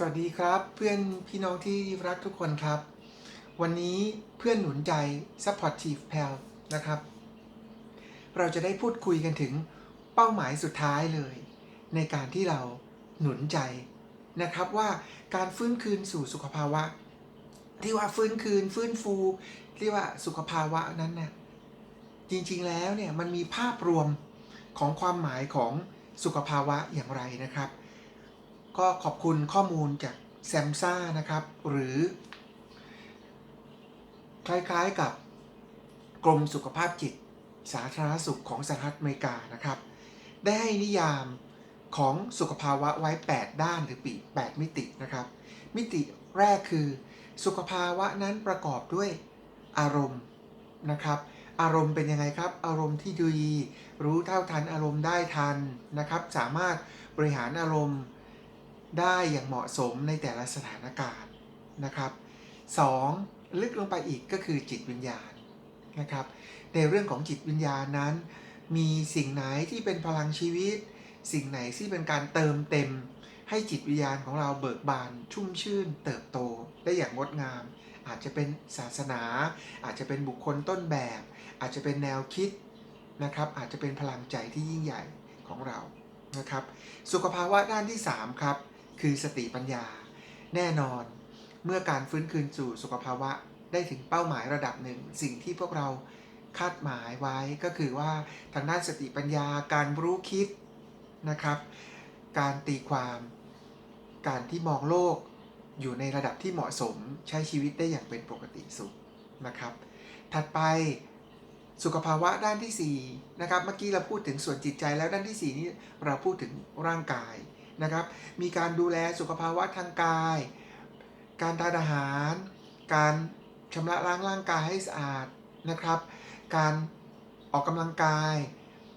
สวัสดีครับเพื่อนพี่น้องที่รักทุกคนครับ วันนี้เพื่อนหนุนใจ Supportive p a l นะครับ เราจะได้พูดคุยกันถึงเป้าหมายสุดท้ายเลย ในการที่เราหนุนใจนะครับว่าการฟื้นคืนสู่สุขภาวะ ที่ว่าฟื้นคืนฟื้นฟูที่ว่าสุขภาวะนั้นนะจริงๆแล้วเนี่ยมันมีภาพรวมของความหมายของสุขภาวะอย่างไรนะครับ ก็ขอบคุณข้อมูลจากแซมซ่านะครับ หรือ คล้ายๆกับกรมสุขภาพจิต สาธารณสุขของสหรัฐอเมริกานะครับ ได้ให้นิยามของสุขภาวะไว้ 8 ด้านหรือปี8มิตินะครับ มิติแรกคือ สุขภาวะนั้นประกอบด้วยอารมณ์นะครับ อารมณ์เป็นยังไงครับ อารมณ์ที่ดี รู้เท่าทันอารมณ์ได้ทันนะครับ สามารถบริหารอารมณ์ ได้อย่างเหมาะสมในแต่ละสถานการณ์นะครับ 2. ลึกลงไปอีกก็คือจิตวิญญาณนะครับ ในเรื่องของจิตวิญญาณนั้น มีสิ่งไหนที่เป็นพลังชีวิต สิ่งไหนที่เป็นการเติมเต็ม ให้จิตวิญญาณของเราเบิกบานชุ่มชื่น เติบโตได้อย่างงดงาม อาจจะเป็นศาสนา อาจจะเป็นบุคคลต้นแบบ อาจจะเป็นแนวคิดนะครับอาจจะเป็นพลังใจที่ยิ่งใหญ่ของเรานะครับ สุขภาวะด้านที่ 3 ครับ คือสติปัญญา แน่นอน เมื่อการฟื้นคืนสู่สุขภาวะได้ถึงเป้าหมายระดับหนึ่ง สิ่งที่พวกเราคาดหมายไว้ก็คือว่าทางด้านสติปัญญาการรู้คิดนะครับ การตีความ การที่มองโลกอยู่ในระดับที่เหมาะสมใช้ชีวิตได้อย่างเป็นปกติสุขนะครับ ถัดไปสุขภาวะด้านที่4นะครับเมื่อกี้เราพูดถึงส่วนจิตใจแล้วด้านที่ 4 นี้เราพูดถึงร่างกาย นะครับ มีการดูแลสุขภาวะทางกาย การทานอาหาร การชำระล้างร่างกายให้สะอาดนะครับ การออกกำลังกาย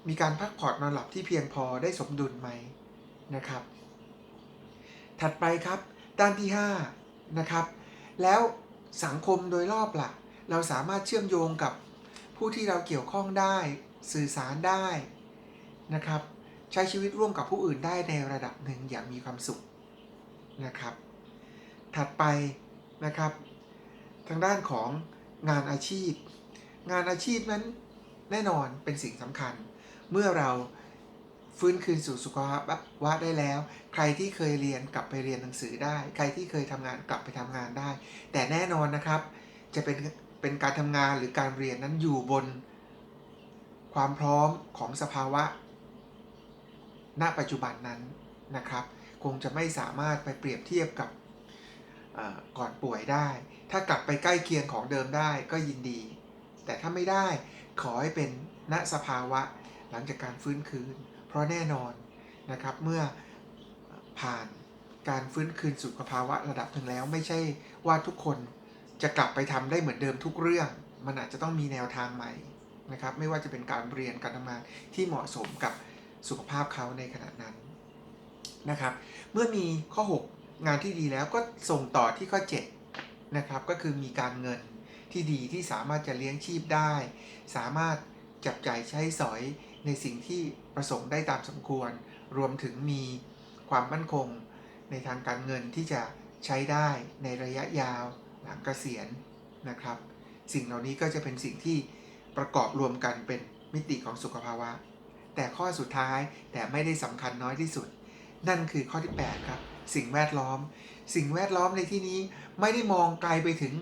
มีการพักผ่อนนอนหลับที่เพียงพอได้สมดุลไหมนะครับ ถัดไปครับ ด้านที่ 5 นะครับ แล้วสังคมโดยรอบล่ะ เราสามารถเชื่อมโยงกับผู้ที่เราเกี่ยวข้องได้ สื่อสารได้นะครับ ใช้ชีวิตร่วมกับผู้อื่นได้ในระดับหนึ่งอย่างมีความสุขนะครับ ถัดไปนะครับ ทางด้านของงานอาชีพ งานอาชีพนั้นแน่นอนเป็นสิ่งสำคัญ เมื่อเราฟื้นคืนสู่สุขภาวะได้แล้ว ใครที่เคยเรียนกลับไปเรียนหนังสือได้ ใครที่เคยทำงานกลับไปทำงานได้ แต่แน่นอนนะครับ จะเป็นเป็นการทำงานหรือการเรียนนั้นอยู่บนความพร้อมของสภาวะ ณปัจจุบันนั้นนะครับ คงจะไม่สามารถไปเปรียบเทียบกับก่อนป่วยได้ ถ้ากลับไปใกล้เคียงของเดิมได้ก็ยินดี แต่ถ้าไม่ได้ขอให้เป็นณสภาวะหลังจากการฟื้นคืน เพราะแน่นอนนะครับเมื่อผ่านการฟื้นคืนสุขภาวะระดับหนึ่งแล้ว ไม่ใช่ว่าทุกคนจะกลับไปทำได้เหมือนเดิมทุกเรื่อง มันอาจจะต้องมีแนวทางใหม่นะครับ ไม่ว่าจะเป็นการเรียนการทำงานที่เหมาะสมกับ สุขภาพเขาในขณะนั้นนะครับ เมื่อมีข้อ 6 งานที่ดีแล้วก็ส่งต่อที่ข้อ7นะครับก็คือมีการเงินที่ดีที่สามารถจะเลี้ยงชีพได้ สามารถจับจ่ายใช้สอยในสิ่งที่ประสงค์ได้ตามสมควร รวมถึงมีความมั่นคงในทางการเงินที่จะใช้ได้ในระยะยาวหลังเกษียณนะครับ สิ่งเหล่านี้ก็จะเป็นสิ่งที่ประกอบรวมกันเป็นมิติของสุขภาวะ แต่ข้อสุดท้ายแต่ไม่ได้สำคัญน้อยที่สุด นั่นคือข้อที่ 8 ครับ สิ่งแวดล้อม สิ่งแวดล้อมในที่นี้ไม่ได้มองไกลไปถึง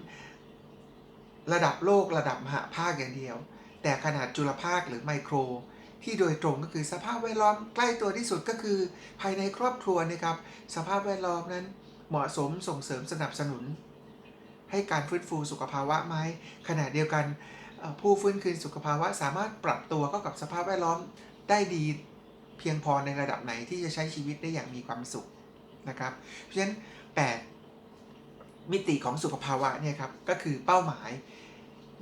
ระดับโลกระดับมหาภาคอย่างเดียว แต่ขนาดจุลภาคหรือไมโคร ที่โดยตรงก็คือสภาพแวดล้อมใกล้ตัวที่สุดก็คือ ภายในครอบครัวนะครับ สภาพแวดล้อมนั้นเหมาะสมส่งเสริมสนับสนุน ให้การฟื้นฟูสุขภาวะไหมขณะเดียวกันผู้ฟื้นคืนสุขภาวะสามารถปรับตัวเข้ากับสภาพแวดล้อม ได้ดีเพียงพอในระดับไหนที่จะใช้ชีวิตได้อย่างมีความสุขนะครับ เพราะฉะนั้น 8 มิติของสุขภาวะเนี่ยครับก็คือเป้าหมาย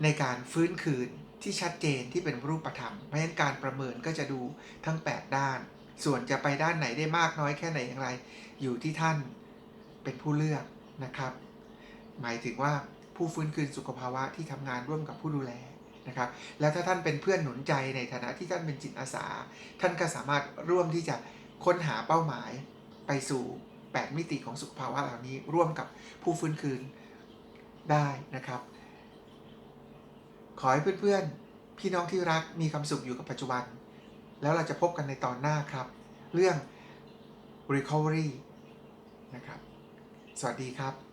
ในการฟื้นคืนที่ชัดเจนที่เป็นรูปธรรม เพราะฉะนั้นการประเมินก็จะดูทั้ง 8 ด้าน ส่วนจะไปด้านไหนได้มากน้อยแค่ไหนอย่างไร อยู่ที่ท่านเป็นผู้เลือกนะครับ หมายถึงว่าผู้ฟื้นคืนสุขภาวะที่ทำงานร่วมกับผู้ดูแล นะครับแล้วถ้าท่านเป็นเพื่อนหนุนใจในฐานะที่ท่านเป็นจิตอาสา ท่านก็สามารถร่วมที่จะค้นหาเป้าหมายไปสู่ 8 มิติของสุขภาวะเหล่านี้ร่วมกับผู้ฟื้นคืนได้นะครับ ขอให้เพื่อนๆ พี่น้องที่รักมีความสุขอยู่กับปัจจุบัน แล้วเราจะพบกันในตอนหน้าครับ เรื่อง recovery นะครับ สวัสดีครับ